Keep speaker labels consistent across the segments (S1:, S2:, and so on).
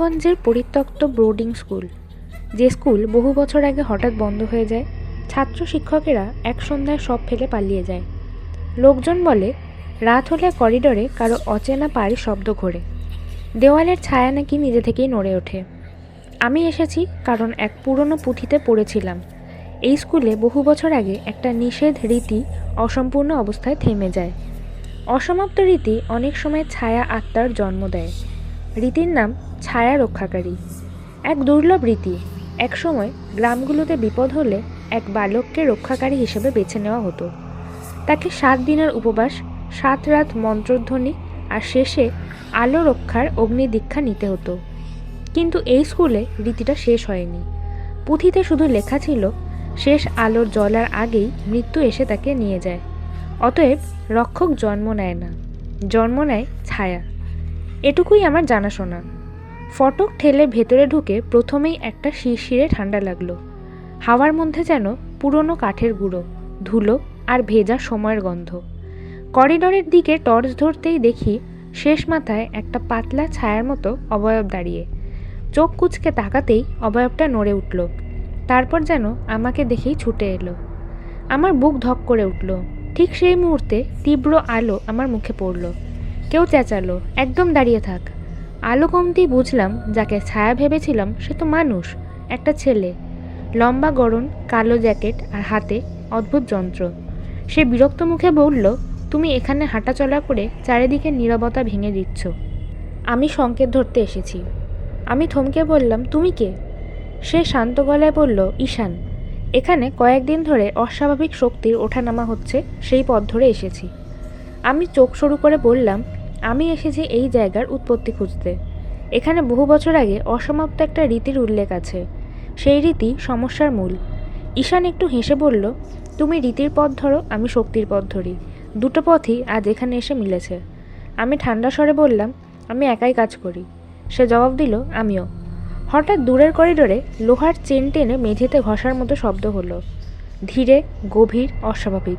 S1: দেওড়াগঞ্জের পরিত্যক্ত boarding school, যে school বহু বছর আগে হঠাৎ বন্ধ হয়ে যায়, ছাত্র শিক্ষকেরা এক সন্ধ্যায় সব ফেলে পালিয়ে যায়। লোকজন বলে, রাত হলে করিডোরে কারও অচেনা পায়ের শব্দ ঘোরে। দেওয়ালের ছায়া নাকি নিজে থেকেই নড়ে ওঠে। আমি এসেছি কারণ এক পুরনো পুঁথিতে পড়েছিলাম। এই স্কুলে বহু বছর আগে একটা নিষেধ রীতি অসম্পূর্ণ অবস্থায় থেমে যায়। অসমাপ্ত রীতি অনেক সময় ছায়া আত্মার জন্ম দেয়। রীতির নাম ছায়া রক্ষাকারী। এক দুর্লভ রীতি, একসময় গ্রামগুলোতে বিপদ হলে এক বালককে রক্ষাকারী হিসেবে বেছে নেওয়া হতো। তাকে সাত দিনের উপবাস, সাত রাত মন্ত্রধ্বনি আর শেষে আলো রক্ষার অগ্নিদীক্ষা নিতে হতো। কিন্তু এই স্কুলে রীতিটা শেষ হয়নি। পুঁথিতে শুধু লেখা ছিল, শেষ আলোর জ্বলার আগেই মৃত্যু এসে তাকে নিয়ে যায়। অতএব রক্ষক জন্ম নেয় না, জন্ম নেয় ছায়া। এটুকুই আমার জানাশোনা। ফটক ঠেলে ভেতরে ঢুকে প্রথমেই একটা শিরশিরে ঠান্ডা লাগল। হাওয়ার মধ্যে যেন পুরনো কাঠের গুঁড়ো, ধুলো আর ভেজা সময়ের গন্ধ। করিডোরের দিকে টর্চ ধরতেই দেখি শেষ মাথায় একটা পাতলা ছায়ার মতো অবয়ব দাঁড়িয়ে। চোখ কুচকে তাকাতেই অবয়বটা নড়ে উঠল। তারপর যেন আমাকে দেখেই ছুটে এলো। আমার বুক ধক করে উঠল। ঠিক সেই মুহূর্তে তীব্র আলো আমার মুখে পড়ল। কেউ চেঁচালো, একদম দাঁড়িয়ে থাক। আলো কমতেই বুঝলাম, যাকে ছায়া ভেবেছিলাম সে তো মানুষ, একটা ছেলে। লম্বা গরম কালো জ্যাকেট আর হাতে অদ্ভুত যন্ত্র। সে বিরক্ত মুখে বলল, তুমি এখানে হাঁটাচলা করে চারিদিকে নীরবতা ভেঙে দিচ্ছ। আমি সংকেত ধরতে এসেছি। আমি থমকে বললাম, তুমি কে? সে শান্ত গলায় বলল, ঈশান। এখানে কয়েকদিন ধরে অস্বাভাবিক শক্তির ওঠানামা হচ্ছে, সেই পথ ধরে এসেছি। আমি চোখ শুরু করে বললাম আমি এসেছি এই জায়গার উৎপত্তি খুঁজতে। এখানে বহু বছর আগে অসমাপ্ত একটা রীতির উল্লেখ আছে। সেই রীতি সমস্যার মূল। ঈশান একটু হেসে বলল, তুমি রীতির পথ ধরো, আমি শক্তির পথ ধরি। দুটো পথই আজ এখানে এসে মিলেছে। আমি ঠান্ডা স্বরে বললাম, আমি একাই কাজ করি। সে জবাব দিল, আমিও। হঠাৎ দূরের করিডোরে লোহার চেন টেনে মেঝেতে ঘষার মতো শব্দ হলো। ধীরে, গভীর, অস্বাভাবিক।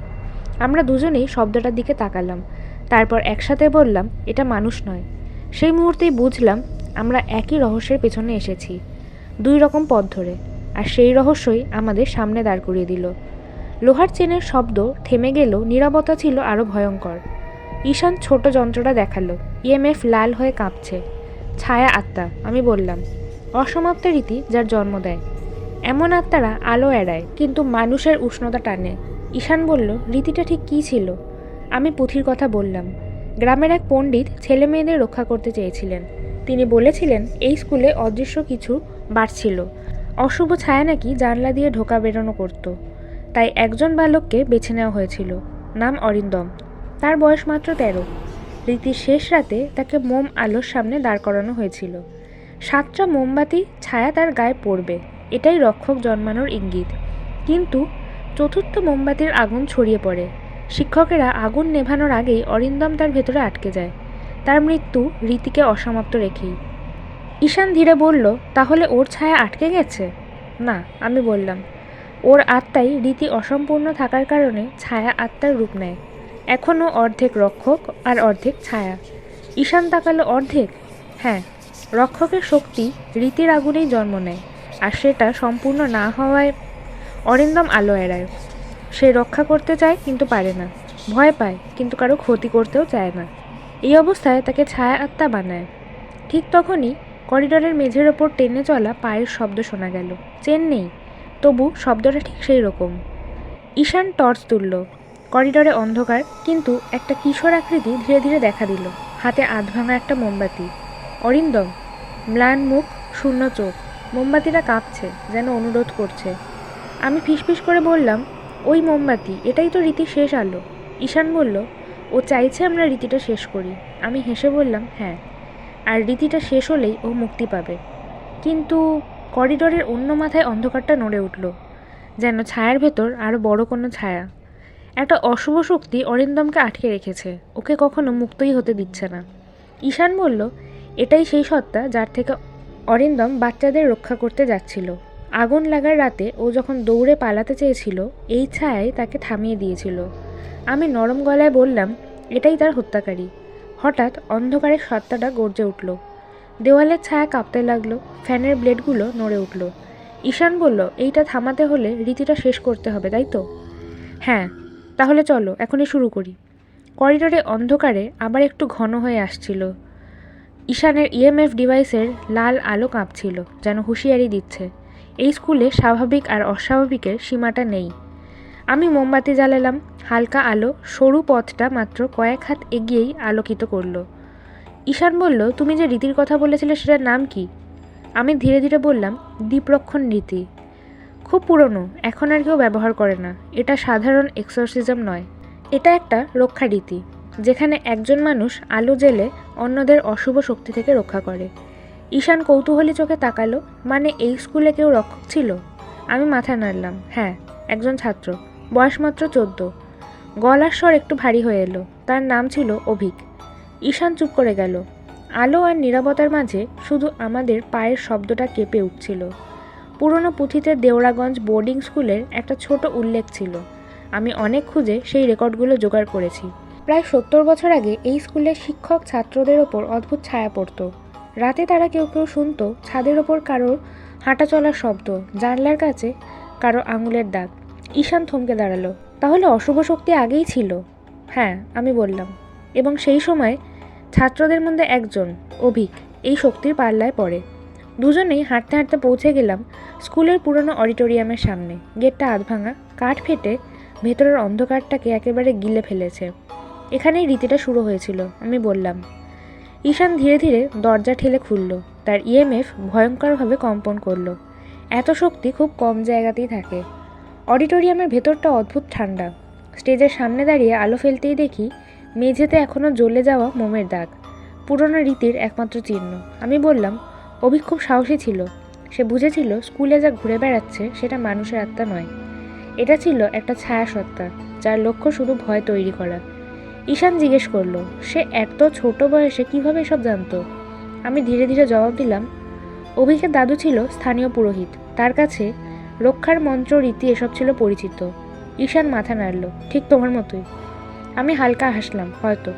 S1: আমরা দুজনেই শব্দটার দিকে তাকালাম। তারপর একসাথে বললাম, এটা মানুষ নয়। সেই মুহূর্তেই বুঝলাম আমরা একই রহস্যের পেছনে এসেছি, দুই রকম পথ ধরে, আর সেই রহস্যই আমাদের সামনে দাঁড় করিয়ে দিল। লোহার চেনের শব্দ থেমে গেলেও নীরবতা ছিল আরও ভয়ঙ্কর। ঈশান ছোট যন্ত্রটা দেখাল, ইএমএফ লাল হয়ে কাঁপছে। ছায়া আত্মা, আমি বললাম, অসমাপ্ত রীতি যার জন্ম দেয়। এমন আত্মারা আলো এড়ায়, কিন্তু মানুষের উষ্ণতা টানে। ঈশান বলল, রীতিটা ঠিক কী ছিল? আমি পুঁথির কথা বললাম। গ্রামের এক পণ্ডিত ছেলে মেয়েদের রক্ষা করতে চেয়েছিলেন। তিনি বলেছিলেন, এই স্কুলে অদৃশ্য কিছু বাড়ছিল। অশুভ ছায়া নাকি জানলা দিয়ে ঢোকা বেরোনো করত। তাই একজন বালককে বেছে নেওয়া হয়েছিল। নাম অরিন্দম। তার বয়স মাত্র তেরো। রীতির শেষ রাতে তাকে মোম আলোর সামনে দাঁড় করানো হয়েছিল। সাতটা মোমবাতি ছায়া তার গায়ে পড়বে। এটাই রক্ষক জন্মানোর ইঙ্গিত। কিন্তু চতুর্থ মোমবাতির আগুন ছড়িয়ে পড়ে। শিক্ষকেরা আগুন নেভানোর আগেই অরিন্দম তার ভেতরে আটকে যায়। তার মৃত্যু রীতিকে অসমাপ্ত রেখেই। ঈশান ধীরে বলল, তাহলে ওর ছায়া আটকে গেছে? না, আমি বললাম। ওর আত্মাই রীতি অসম্পূর্ণ থাকার কারণে ছায়া আত্মার রূপ নেয়। এখনও অর্ধেক রক্ষক আর অর্ধেক ছায়া ঈশান তাকালো, অর্ধেক? হ্যাঁ রক্ষকের শক্তি রীতির আগুনেই জন্ম নেয়, আর সেটা সম্পূর্ণ না হওয়ায় অরিন্দম আলো এড়ায়। সে রক্ষা করতে চায় কিন্তু পারে না। ভয় পায়, কিন্তু কারও ক্ষতি করতেও চায় না। এই অবস্থায় তাকে ছায়া আত্মা বানায়। ঠিক তখনই করিডোরের মেঝের ওপর টেনে চলা পায়ের শব্দ শোনা গেল। চেন নেই, তবু শব্দটা ঠিক সেই রকম ঈশান টর্চ তুলল। করিডোরে অন্ধকার, কিন্তু একটা কিশোর আকৃতি ধীরে ধীরে দেখা দিল। হাতে আধ ভাঙা একটা মোমবাতি। অরিন্দম, ম্লান মুখ, শূন্য চোখ। মোমবাতিটা কাঁপছে, যেন অনুরোধ করছে। আমি ফিসফিস করে বললাম ওই মোমবাতি, এটাই তো রীতি শেষ আলো। ঈশান বলল, ও চাইছে আমরা রীতিটা শেষ করি। আমি হেসে বললাম হ্যাঁ। আর রীতিটা শেষ হলেই ও মুক্তি পাবে। কিন্তু করিডোরের অন্য মাথায় অন্ধকারটা নড়ে উঠল, যেন ছায়ার ভেতর আরও বড় কোনো ছায়া। একটা অশুভ শক্তি অরিন্দমকে আটকে রেখেছে, ওকে কখনো মুক্তই হতে দিচ্ছে না। ঈশান বলল, এটাই সেই সত্তা যার থেকে অরিন্দম বাচ্চাদের রক্ষা করতে যাচ্ছিল। আগুন লাগার রাতে ও যখন দৌড়ে পালাতে চেয়েছিল, এই ছায়াই তাকে থামিয়ে দিয়েছিল। আমি নরম গলায় বললাম, এটাই তার হত্যাকারী। হঠাৎ অন্ধকারের সত্তাটা গর্জে উঠল। দেওয়ালের ছায়া কাঁপতে লাগল, ফ্যানের ব্লেডগুলো নড়ে উঠল। ঈশান বলল, এইটা থামাতে হলে রীতিটা শেষ করতে হবে, তাই তো? হ্যাঁ তাহলে চলো, এখনই শুরু করি। করিডোরে অন্ধকারে আবার একটু ঘন হয়ে আসছিল। ঈশানের ইএমএফ ডিভাইসের লাল আলো কাঁপছিল, যেন হুঁশিয়ারি দিচ্ছে। এই স্কুলে স্বাভাবিক আর অস্বাভাবিকের সীমাটা নেই। আমি মোমবাতি জ্বালালাম, হালকা আলো, সরু পথটা মাত্র কয়েক হাত এগিয়েই আলোকিত করল। ঈশান বলল, তুমি যে রীতির কথা বলেছিলে সেটার নাম কি? আমি ধীরে ধীরে বললাম, দীপরক্ষণ রীতি। খুব পুরনো, এখন আর কেউ ব্যবহার করে না। এটা সাধারণ এক্সোরসিজম নয়। এটা একটা রক্ষা রীতি, যেখানে একজন মানুষ আলো জেলে অন্যদের অশুভ শক্তি থেকে রক্ষা করে। ঈশান কৌতূহলী চোখে তাকালো মানে এই স্কুলে কেউ রক্ষক ছিল? আমি মাথা নাড়লাম হ্যাঁ একজন ছাত্র, বয়স মাত্র চোদ্দ। গলার স্বর একটু ভারী হয়ে এলো, তার নাম ছিল অভিক। ঈশান চুপ করে গেল। আলো আর নীরবতার মাঝে শুধু আমাদের পায়ের শব্দটা কেঁপে উঠছিল। পুরনো পুঁথিতে দেওড়াগঞ্জ বোর্ডিং স্কুলের একটা ছোট উল্লেখ ছিল। আমি অনেক খুঁজে সেই রেকর্ডগুলো জোগাড় করেছি। প্রায় সত্তর বছর আগে এই স্কুলের শিক্ষক ছাত্রদের ওপর অদ্ভুত ছায়া পড়তো। রাতে তারা কেউ কেউ শুনতো ছাদের ওপর কারোর হাঁটা চলার শব্দ, জানলার কাছে কারও আঙুলের দাগ। ঈশান থমকে দাঁড়াল। তাহলে অশুভ শক্তি আগেই ছিল? হ্যাঁ আমি বললাম। এবং সেই সময় ছাত্রদের মধ্যে একজন, অভিক, এই শক্তির পাল্লায় পড়ে। দুজনেই হাঁটতে হাঁটতে পৌঁছে গেলাম স্কুলের পুরনো অডিটোরিয়ামের সামনে। গেটটা আধ ভাঙা, কাঠ ফেটে ভেতরের অন্ধকারটাকে একেবারে গিলে ফেলেছে। এখানেই রীতিটা শুরু হয়েছিল, আমি বললাম। ঈশান ধীরে ধীরে দরজা ঠেলে খুলল। তার ইএমএফ ভয়ঙ্করভাবে কম্পন করল। এত শক্তি খুব কম জায়গাতেই থাকে। অডিটোরিয়ামের ভেতরটা অদ্ভুত ঠান্ডা। স্টেজের সামনে দাঁড়িয়ে আলো ফেলতেই দেখি মেঝেতে এখনও জ্বলে যাওয়া মোমের দাগ। পুরনো রীতির একমাত্র চিহ্ন। আমি বললাম, অভি খুব সাহসী ছিল। সে বুঝেছিল স্কুলে যা ঘুরে বেড়াচ্ছে সেটা মানুষের আত্মা নয়। এটা ছিল একটা ছায়া সত্তা যার লক্ষ্য শুধু ভয় তৈরি করা। ঈশান জিজ্ঞেস করল, সে এত ছোট বয়সে কীভাবে এসব জানতো? আমি ধীরে ধীরে জবাব দিলাম অভিকের দাদু ছিল স্থানীয় পুরোহিত। তার কাছে রক্ষার মন্ত্র, রীতি এসব ছিল পরিচিত। ঈশান মাথা নাড়ল, ঠিক তোমার মতোই। আমি হালকা হাসলাম, হয়তো।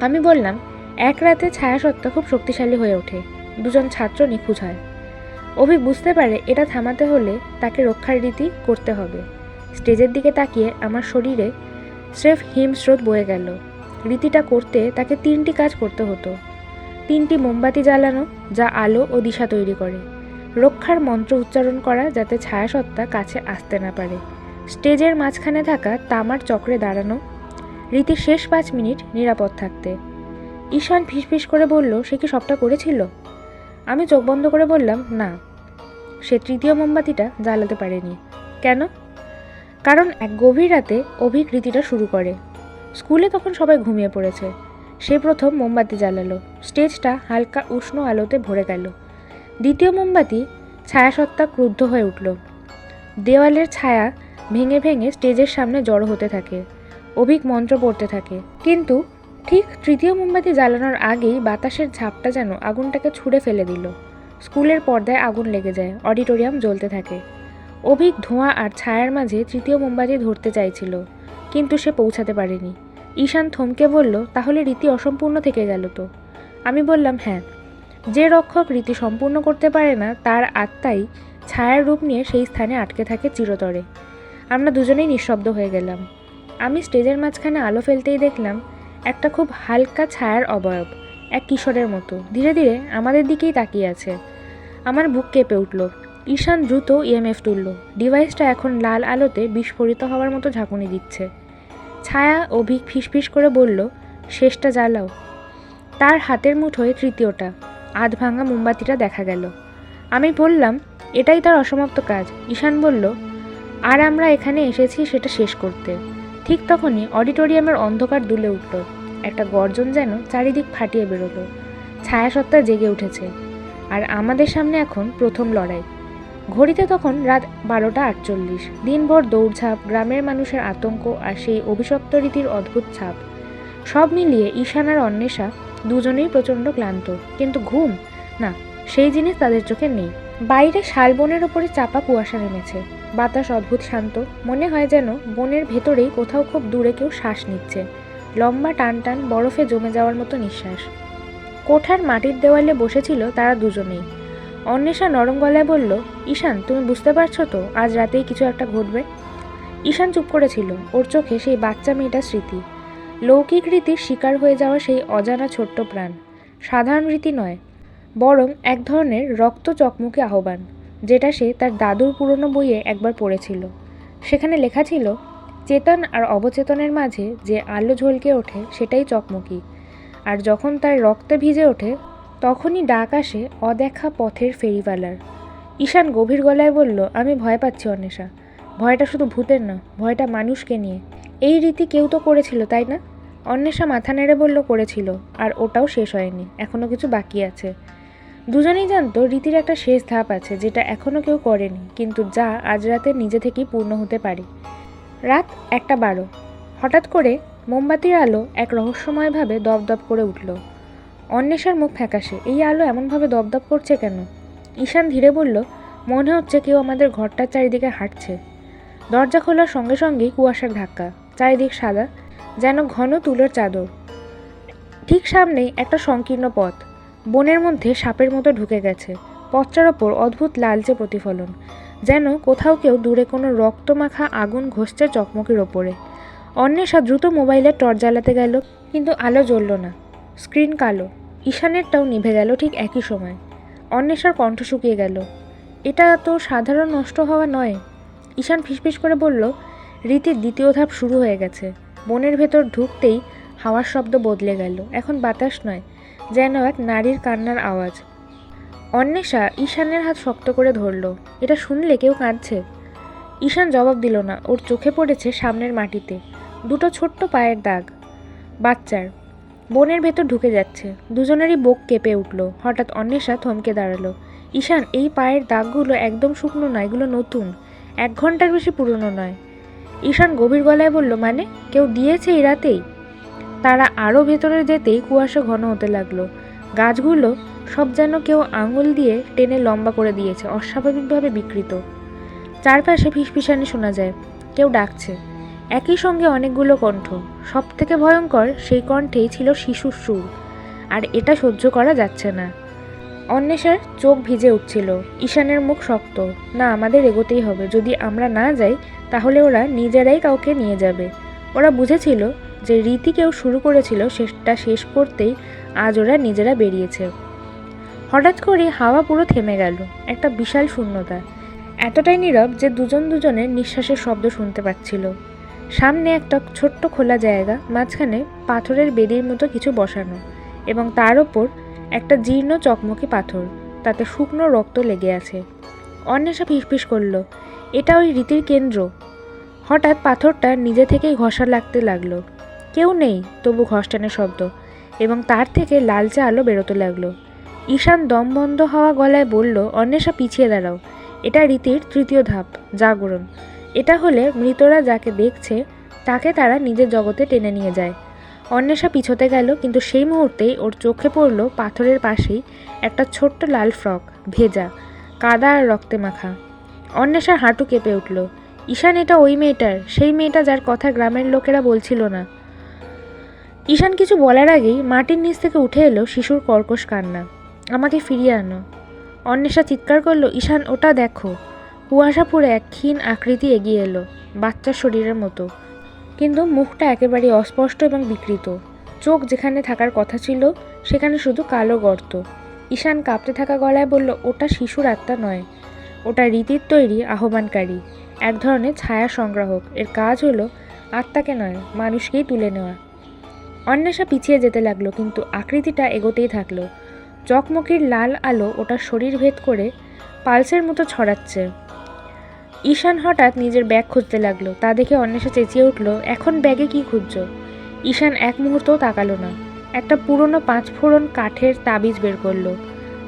S1: আমি বললাম, এক রাতে ছায়াসত্তা খুব শক্তিশালী হয়ে ওঠে। দুজন ছাত্র নিখোঁজ হয়। অভি বুঝতে পারে এটা থামাতে হলে তাকে রক্ষার রীতি করতে হবে। স্টেজের দিকে তাকিয়ে আমার শরীরে স্রেফ হিমস্রোত বয়ে গেল। রীতিটা করতে তাকে তিনটি কাজ করতে হতো। তিনটি মোমবাতি জ্বালানো, যা আলো ও দিশা তৈরি করে। রক্ষার মন্ত্র উচ্চারণ করা যাতে ছায়াসত্তা কাছে আসতে না পারে। স্টেজের মাঝখানে থাকা তামার চক্রে দাঁড়ানো রীতির শেষ পাঁচ মিনিট নিরাপদ থাকতে। ঈশান ফিসফিস করে বলল, সে কি সবটা করেছিল? আমি চোখ বন্ধ করে বললাম, না। সে তৃতীয় মোমবাতিটা জ্বালাতে পারেনি। কেন? কারণ এক গভীর রাতে অভিক রীতিটা শুরু করে। স্কুলে তখন সবাই ঘুমিয়ে পড়েছে। সে প্রথম মোমবাতি জ্বালালো। স্টেজটা হালকা উষ্ণ আলোতে ভরে গেল। দ্বিতীয় মোমবাতি ছায়াসত্তা ক্রুদ্ধ হয়ে উঠল। দেওয়ালের ছায়া ভেঙে ভেঙে স্টেজের সামনে জড়ো হতে থাকে। অভিক মন্ত্র পড়তে থাকে। কিন্তু ঠিক তৃতীয় মোমবাতি জ্বালানোর আগেই বাতাসের ঝাপটা যেন আগুনটাকে ছুঁড়ে ফেলে দিল। স্কুলের পর্দায় আগুন লেগে যায়। অডিটোরিয়াম জ্বলতে থাকে। অভিক ধোঁয়া আর ছায়ার মাঝে তৃতীয় মোমবাতি ধরতে চাইছিল, কিন্তু সে পৌঁছাতে পারেনি। ঈশান থমকে বলল, তাহলে রীতি অসম্পূর্ণ থেকে গেল তো? আমি বললাম হ্যাঁ। যে রক্ষক রীতি সম্পূর্ণ করতে পারে না, তার আত্মাই ছায়ার রূপ নিয়ে সেই স্থানে আটকে থাকে চিরতরে। আমরা দুজনেই নিঃশব্দ হয়ে গেলাম। আমি স্টেজের মাঝখানে আলো ফেলতেই দেখলাম, একটা খুব হালকা ছায়ার অবয়ব, এক কিশোরের মতো। ধীরে ধীরে আমাদের দিকেই তাকিয়ে আছে। আমার বুক কেঁপে উঠল। ঈশান দ্রুত ইএমএফ তুলল। ডিভাইসটা এখন লাল আলোতে বিস্ফোরিত হওয়ার মতো ঝাঁকুনি দিচ্ছে। ছায়া অভিক ফিসফিস করে বলল, শেষটা জ্বালাও। তার হাতের মুঠোয় তৃতীয়টা। আধ ভাঙা মোমবাতিটা দেখা গেল। আমি বললাম, এটাই তার অসমাপ্ত কাজ। ঈশান বলল, আর আমরা এখানে এসেছি সেটা শেষ করতে। ঠিক তখনই অডিটোরিয়ামের অন্ধকার দুলে উঠল। একটা গর্জন যেন চারিদিক ফাটিয়ে বেরোলো। ছায়াসত্তা জেগে উঠেছে। আর আমাদের সামনে এখন প্রথম লড়াই। ঘড়িতে তখন রাত বারোটা আটচল্লিশ। দিনভর দৌড়ঝাঁপ, গ্রামের মানুষের আতঙ্ক আর সেই অভিশপ্ত রীতির অদ্ভুত ছাপ। সব মিলিয়ে ঈশান আর অন্বেষা দুজনেই প্রচণ্ড ক্লান্ত। কিন্তু ঘুম? না, সেই জিনিস তাদের চোখে নেই। বাইরে শালবনের ওপরে চাপা কুয়াশা নেমেছে। বাতাস অদ্ভুত শান্ত। মনে হয় যেন বনের ভেতরেই কোথাও খুব দূরে কেউ শ্বাস নিচ্ছে। লম্বা টান টান বরফে জমে যাওয়ার মতো নিঃশ্বাস। কোঠার মাটির দেওয়ালে বসেছিল তারা দুজনেই। অন্বেষা নরম গলায় বলল, ঈশান, তুমি বুঝতে পারছ তো, আজ রাতেই কিছু একটা ঘটবে? ঈশান চুপ করেছিল, ওর চোখে সেই বাচ্চা মেয়েটার স্মৃতি। লৌকিক রীতির শিকার হয়ে যাওয়া সেই অজানা ছোট্ট প্রাণ। সাধারণ রীতি নয়, বরং এক ধরনের রক্ত চকমকে আহ্বান, যেটা সে তার দাদুর পুরনো বইয়ে একবার পড়েছিল। সেখানে লেখা ছিল, চেতন আর অবচেতনের মাঝে যে আলো ঝলকে ওঠে, সেটাই চকমকি। আর যখন তার রক্তে ভিজে ওঠে তখনই ডাক আসে অদেখা পথের ফেরিওয়ালার। ঈশান গভীর গলায় বলল, আমি ভয় পাচ্ছি অন্বেষা ভয়টা শুধু ভূতের না, ভয়টা মানুষকে নিয়ে। এই রীতি কেউ তো করেছিল, তাই না? অন্বেষা মাথা নেড়ে বলল, করেছিল, আর ওটাও শেষ হয়নি এখনও কিছু বাকি আছে। দুজনেই জানতো রীতির একটা শেষ ধাপ আছে, যেটা এখনও কেউ করেনি, কিন্তু যা আজ রাতে নিজে থেকেই পূর্ণ হতে পারে। রাত একটা বারো। হঠাৎ করে মোমবাতির আলো এক রহস্যময়ভাবে দপদপ করে উঠল। অন্বেষার মুখ ফ্যাকাশে। এই আলো এমনভাবে দপদপ করছে কেন? ঈশান ধীরে বলল, মনে হচ্ছে কেউ আমাদের ঘরটার চারিদিকে হাঁটছে। দরজা খোলার সঙ্গে সঙ্গেই কুয়াশার ধাক্কা। চারিদিক সাদা, যেন ঘন তুলোর চাদর। ঠিক সামনেই একটা সংকীর্ণ পথ। বনের মধ্যে সাপের মতো ঢুকে গেছে। পথটার ওপর অদ্ভুত লালচে প্রতিফলন, যেন কোথাও কেউ দূরে কোনো রক্তমাখা আগুন ঘষছে চকমকির ওপরে। অন্বেষা দ্রুত মোবাইলের টর্চ জ্বালাতে গেল, কিন্তু আলো জ্বলল না। স্ক্রিন কালো। ঈশানেরটাও নিভে গেল ঠিক একই সময়। অন্বেষার কণ্ঠ শুকিয়ে গেল। এটা তো সাধারণ নষ্ট হওয়া নয়। ঈশান ফিসফিস করে বলল, রীতির দ্বিতীয় ধাপ শুরু হয়ে গেছে। বনের ভেতর ঢুকতেই হাওয়ার শব্দ বদলে গেল। এখন বাতাস নয়, যেন এক নারীর কান্নার আওয়াজ। অন্বেষা ঈশানের হাত শক্ত করে ধরল। এটা শুনলে কেউ কাঁদছে? ঈশান জবাব দিল না। ওর চোখে পড়েছে সামনের মাটিতে। দুটো ছোট্ট পায়ের দাগ। বাচ্চার বনের ভেতর ঢুকে যাচ্ছে। দুজনেরই বুক কেঁপে উঠল। হঠাৎ অন্বেষা থমকে দাঁড়াল। ঈশান, এই পায়ের দাগগুলো একদম শুকনো নয়, এগুলো নতুন। এক ঘণ্টার বেশি পুরনো নয়। ঈশান গভীর গলায় বলল মানে? কেউ দিয়েছে এই রাতেই? তারা আরও ভেতরে যেতেই কুয়াশা ঘন হতে লাগল। গাছগুলো সব যেন কেউ আঙুল দিয়ে টেনে লম্বা করে দিয়েছে, অস্বাভাবিকভাবে বিকৃত। চারপাশে ফিসফিসানি শোনা যায়। কেউ ডাকছে। একই সঙ্গে অনেকগুলো কণ্ঠ। সব থেকে ভয়ঙ্কর সেই কণ্ঠেই ছিল শিশুর সুর। আর এটা সহ্য করা যাচ্ছে না। অন্বেষার চোখ ভিজে উঠছিল। ঈশানের মুখ শক্ত। না, আমাদের এগোতেই হবে। যদি আমরা না যাই, তাহলে ওরা নিজেরাই কাউকে নিয়ে যাবে। ওরা বুঝেছিল যে রীতি কেউ শুরু করেছিল সেটা শেষ করতেই আজ ওরা নিজেরা বেরিয়েছে। হঠাৎ করে হাওয়া পুরো থেমে গেল। একটা বিশাল শূন্যতা। এতটাই নীরব যে দুজন দুজনের নিঃশ্বাসের শব্দ শুনতে পাচ্ছিল। সামনে একটা ছোট্ট খোলা জায়গা, মাঝখানে পাথরের বেদির মতো কিছু বসানো এবং তার ওপর একটা জীর্ণ চকমকি পাথর, তাতে শুকনো রক্ত লেগে আছে। অন্বেষা ফিসফিস করল, এটা ওই রীতির কেন্দ্র। হঠাৎ পাথরটা নিজে থেকেই ঘষা লাগতে লাগল। কেউ নেই, তবু ঘষ্টানের শব্দ, এবং তার থেকে লালচে আলো বেরোতে লাগল। ঈশান দম বন্ধ হওয়া গলায় বলল, অন্বেষা, পিছিয়ে দাঁড়াও। এটা রীতির তৃতীয় ধাপ। জাগরণ। এটা হলে মৃতরা যাকে দেখছে, তাকে তারা নিজের জগতে টেনে নিয়ে যায়। অন্বেষা পিছোতে গেল, কিন্তু সেই মুহূর্তেই ওর চোখে পড়ল পাথরের পাশেই একটা ছোট্ট লাল ফ্রক, ভেজা, কাদা আর রক্তে মাখা। অন্বেষার হাঁটু কেঁপে উঠল। ঈশান, এটা ওই মেয়েটার? সেই মেয়েটা যার কথা গ্রামের লোকেরা বলছিল না। ঈশান কিছু বলার আগেই মাটির নিচ থেকে উঠে এলো শিশুর কর্কশ কান্না। আমাকে ফিরিয়ে আনো। অন্বেষা চিৎকার করল, ঈশান, ওটা দেখো। কুয়াশা পুরে এক ক্ষীণ আকৃতি এগিয়ে এলো বাচ্চার শরীরের মতো। কিন্তু মুখটা একেবারে অস্পষ্ট এবং বিকৃত। চোখ যেখানে থাকার কথা ছিল, সেখানে শুধু কালো গর্ত। ঈশান কাঁপতে থাকা গলায় বলল, ওটা শিশুর আত্মা নয়। ওটা রীতির তৈরি, আহ্বানকারী, এক ধরনের ছায়া সংগ্রাহক। এর কাজ হলো আত্মাকে নয়, মানুষকেই তুলে নেওয়া। অন্বেষা পিছিয়ে যেতে লাগল, কিন্তু আকৃতিটা এগোতেই থাকল। চকমকির লাল আলো ওটার শরীর ভেদ করে পালসের মতো ছড়াচ্ছে। ঈশান হঠাৎ নিজের ব্যাগ খুঁজতে লাগল। তা দেখে অন্বেষা চেঁচিয়ে উঠল, এখন ব্যাগে কি খুঁজছ? ঈশান এক মুহূর্তও তাকালো না। একটা পুরনো পাঁচফোড়ন কাঠের তাবিজ বের করল।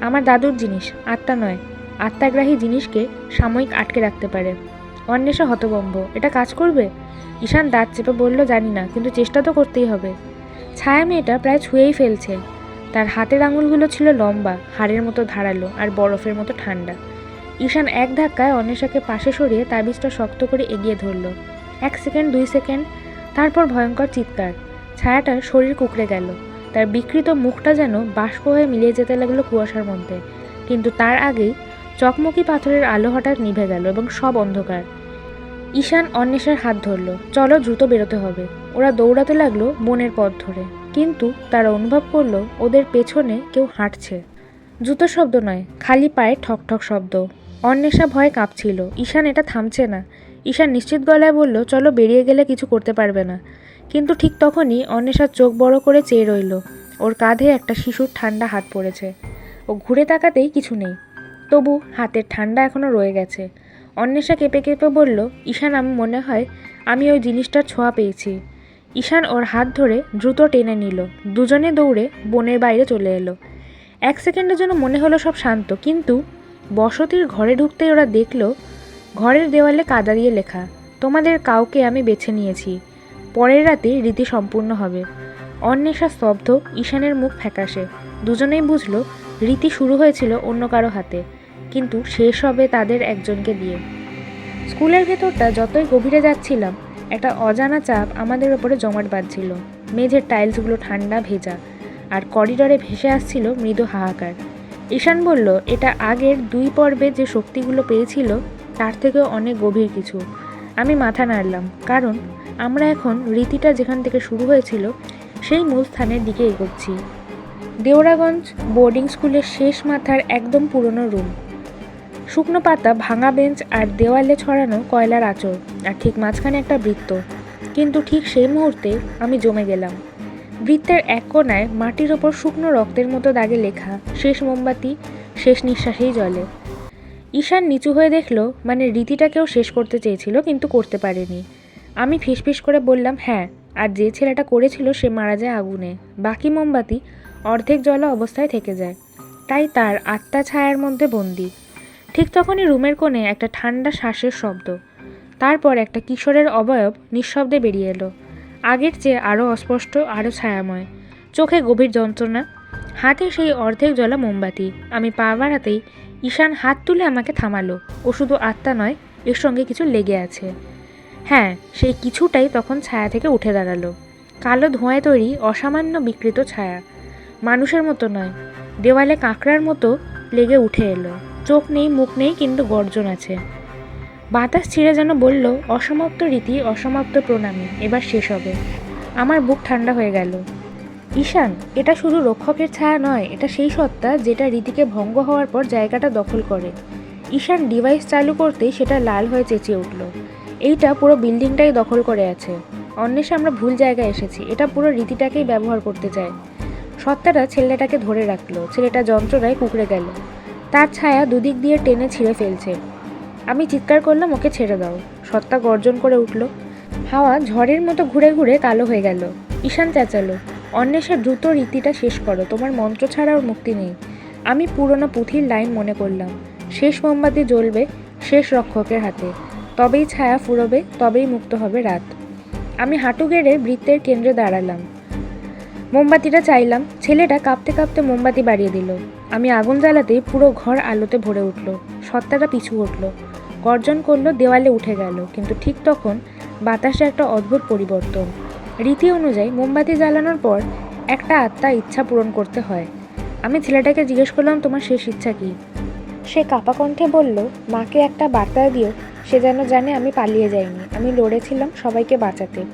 S1: আমার দাদুর জিনিস, আত্মা নয়। আত্মাগ্রাহী জিনিসকে সাময়িক আটকে রাখতে পারে। অন্বেষা হতবম্ব এটা কাজ করবে? ঈশান দাঁত চেপে বলল, জানি না, কিন্তু চেষ্টা তো করতেই হবে। ছায়া মেয়েটা প্রায় ছুঁয়েই ফেলছে। তার হাতের আঙুলগুলো ছিল লম্বা, হাড়ের মতো ধারালো আর বরফের মতো ঠান্ডা। ঈশান এক ধাক্কায় অন্বেষাকে পাশে সরিয়ে তাবিজটা শক্ত করে এগিয়ে ধরল। এক সেকেন্ড, দুই সেকেন্ড, তারপর ভয়ঙ্কর চিৎকার। ছায়াটার শরীর কুকড়ে গেল। তার বিকৃত মুখটা যেন বাষ্প হয়ে মিলিয়ে যেতে লাগল কুয়াশার মধ্যে। কিন্তু তার আগেই চকমকি পাথরের আলো হঠাৎ নিভে গেল এবং সব অন্ধকার। ঈশান অন্বেষার হাত ধরলো। চলো দ্রুত বেরোতে হবে। ওরা দৌড়াতে লাগল বনের পথ ধরে। কিন্তু তারা অনুভব করল ওদের পেছনে কেউ হাঁটছে। জুতো শব্দ নয়, খালি পায়ে ঠক ঠক শব্দ। অন্বেষা ভয়ে কাঁপছিল। ঈশান এটা থামছে না। ঈশান নিশ্চিত গলায় বলল, চলো বেরিয়ে গেলে কিছু করতে পারবে না। কিন্তু ঠিক তখনই অন্বেষার চোখ বড় করে চেয়ে রইল। ওর কাঁধে একটা শিশুর ঠান্ডা হাত পড়েছে। ও ঘুরে তাকাতেই কিছু নেই। তবু হাতের ঠান্ডা এখনও রয়ে গেছে। অন্বেষা কেঁপে কেঁপে বলল, ঈশান আমি মনে হয় আমি ওই জিনিসটার ছোঁয়া পেয়েছি। ঈশান ওর হাত ধরে দ্রুত টেনে নিল। দুজনে দৌড়ে বনের বাইরে চলে এলো। এক সেকেন্ডের জন্য মনে হলো সব শান্ত, কিন্তু বসতির ঘরে ঢুকতেই ওরা দেখল, ঘরের দেওয়ালে কাদা দিয়ে লেখা, তোমাদের কাউকে আমি বেছে নিয়েছি। পরের রাতে রীতি সম্পূর্ণ হবে। অন্বেষা স্তব্ধ, ঈশানের মুখ ফ্যাকাশে। দুজনেই বুঝলো, রীতি শুরু হয়েছিল অন্য কারও হাতে, কিন্তু শেষ হবে তাদের একজনকে দিয়ে। স্কুলের ভেতরটা যতই গভীরে যাচ্ছিলাম, একটা অজানা চাপ আমাদের ওপরে জমাট বাঁধছিল। মেঝের টাইলসগুলো ঠান্ডা, ভেজা, আর করিডরে ভেসে আসছিল মৃদু হাহাকার। ঈশান বলল, এটা আগের দুই পর্বে যে শক্তিগুলো পেয়েছিল, তার থেকেও অনেক গভীর কিছু। আমি মাথা নাড়লাম, কারণ আমরা এখন রীতিটা যেখান থেকে শুরু হয়েছিল, সেই মূল স্থানের দিকে এগোচ্ছি। দেওরাগঞ্জ বোর্ডিং স্কুলের শেষ মাথার একদম পুরনো রুম। শুকনো পাতা, ভাঙা বেঞ্চ আর দেওয়ালে ছড়ানো কয়লার আঁচড়, আর ঠিক মাঝখানে একটা বৃত্ত। কিন্তু ঠিক সেই মুহূর্তে আমি জমে গেলাম। বৃত্তের এক কোণায় মাটির ওপর শুকনো রক্তের মতো দাগে লেখা, শেষ মোমবাতি, শেষ নিঃশ্বাসেই জলে ঈশান নিচু হয়ে দেখল মানে রীতিটাকেও শেষ করতে চেয়েছিল, কিন্তু করতে পারেনি। আমি ফিসফিস করে বললাম হ্যাঁ আর যে ছেলেটা করেছিল সে মারা যায় আগুনে। বাকি মোমবাতি অর্ধেক জ্বলা অবস্থায় থেকে যায়। তাই তার আত্মা ছায়ার মধ্যে বন্দি। ঠিক তখনই রুমের কোণে একটা ঠান্ডা শ্বাসের শব্দ। তারপর একটা কিশোরের অবয়ব নিঃশব্দে বেরিয়ে এলো। আগের চেয়ে আরও অস্পষ্ট, আরও ছায়াময়। চোখে গভীর যন্ত্রণা। হাতে সেই অর্ধেক জ্বলা মোমবাতি। আমি পা বাড়াতেই ঈশান হাত তুলে আমাকে থামালো। ও শুধু আত্মা নয়, এর সঙ্গে কিছু লেগে আছে। হ্যাঁ সেই কিছুটাই তখন ছায়া থেকে উঠে দাঁড়াল। কালো ধোঁয়ায় তৈরি অসামান্য বিকৃত ছায়া। মানুষের মতো নয়, দেওয়ালে কাঁকড়ার মতো লেগে উঠে এলো। চোখ নেই, মুখ নেই, কিন্তু গর্জন আছে। বাতাস ছিঁড়ে যেন বলল, অসমাপ্ত রীতি, অসমাপ্ত প্রণামী, এবার শেষ হবে। আমার বুক ঠান্ডা হয়ে গেল। ঈশান, এটা শুধু রক্ষকের ছায়া নয়, এটা সেই সত্তা যেটা রীতিকে ভঙ্গ হওয়ার পর জায়গাটা দখল করে। ঈশান ডিভাইস চালু করতেই সেটা লাল হয়ে চেঁচিয়ে উঠল। এইটা পুরো বিল্ডিংটাই দখল করে আছে। অন্বেষে আমরা ভুল জায়গায় এসেছি, এটা পুরো রীতিটাকেই ব্যবহার করতে চায়। সত্তাটা ছেলেটাকে ধরে রাখল, ছেলেটা যন্ত্রণায় কুকড়ে গেল। তার ছায়া দুদিক দিয়ে টেনে ছিঁড়ে ফেলছে। আমি চিৎকার করলাম, ওকে ছেড়ে দাও। সত্তা গর্জন করে উঠল। হাওয়া ঝড়ের মতো ঘুরে ঘুরে কালো হয়ে গেল। ঈশান চেঁচালো, অন্বেষা, দ্রুত রীতিটা শেষ করো। তোমার মন্ত্র ছাড়া ওর মুক্তি নেই। আমি পুরনো পুঁথির লাইন মনে করলাম, শেষ মোমবাতি জ্বলবে, শেষ রক্ষকের হাতে। তবেই ছায়া ফুরবে, তবেই মুক্ত হবে রাত। আমি হাঁটু গেড়ে বৃত্তের কেন্দ্রে দাঁড়ালাম। মোমবাতিটা চাইলাম, ছেলেটা কাঁপতে কাঁপতে মোমবাতি বাড়িয়ে দিল। আমি আগুন জ্বালাতেই পুরো ঘর আলোতে ভরে উঠল। সত্তাটা পিছু উঠল গর্জন করল, দেওয়ালে উঠে গেল। কিন্তু ঠিক তখন বাতাসে একটা অদ্ভুত পরিবর্তন। রীতি অনুযায়ী মোমবাতি জ্বালানোর পর একটা আত্মা ইচ্ছা পূরণ করতে হয়। আমি ছেলেটাকে জিজ্ঞেস করলাম, তোমার শেষ ইচ্ছা কী? সে কাপা কণ্ঠে বলল, মাকে একটা বার্তা দিও, সে যেন জানে আমি পালিয়ে যাইনি। আমি লড়েছিলাম সবাইকে বাঁচাতে।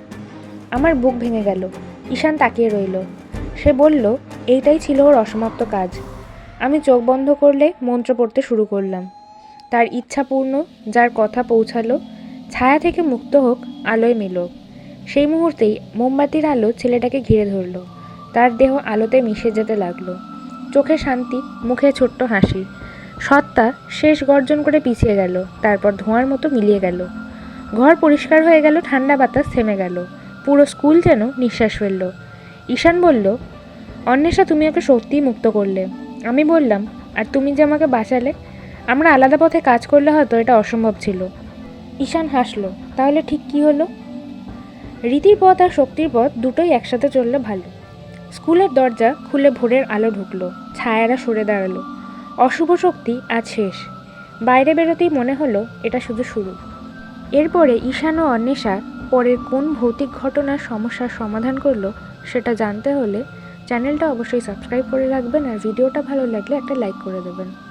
S1: আমার বুক ভেঙে গেল, ঈশান তাকিয়ে রইল। সে বলল, এইটাই ছিল ওর অসমাপ্ত কাজ। আমি চোখ বন্ধ করলে মন্ত্র পড়তে শুরু করলাম। তার ইচ্ছা পূর্ণ, যার কথা পৌঁছালো, ছায়া থেকে মুক্ত হোক, আলোয় মিলুক সেই মুহূর্তেই মোমবাতির আলো ছেলেটাকে ঘিরে ধরলো। তার দেহ আলোতে মিশে যেতে লাগল। চোখে শান্তি, মুখে ছোট্ট হাসি। সত্তা শেষ গর্জন করে পিছিয়ে গেল, তারপর ধোঁয়ার মতো মিলিয়ে গেল। ঘর পরিষ্কার হয়ে গেল, ঠান্ডা বাতাস থেমে গেল। পুরো স্কুল যেন নিঃশ্বাস ফেলল। ঈশান বলল, অন্বেষা, তুমি ওকে সত্যিই মুক্ত করলে। আমি বললাম, আর তুমি যে আমাকে বাঁচালে আমরা আলাদা পথে কাজ করলে হয়তো এটা অসম্ভব ছিল। ঈশান হাসলো, তাহলে ঠিক কি হলো? রীতির পথ আর শক্তির পথ দুটোই একসাথে চললে ভালো। স্কুলের দরজা খুলে ভোরের আলো ঢুকলো, ছায়ারা সরে দাঁড়াল। অশুভ শক্তি, আজ শেষ। বাইরে বেরোতেই মনে হলো এটা শুধু শুরু। এরপরে ঈশান ও অন্বেষা পরের কোন ভৌতিক ঘটনার সমস্যার সমাধান করল সেটা জানতে হলে চ্যানেলটা অবশ্যই সাবস্ক্রাইব করে রাখবেন আর ভিডিওটা ভালো লাগলে একটা লাইক করে দেবেন।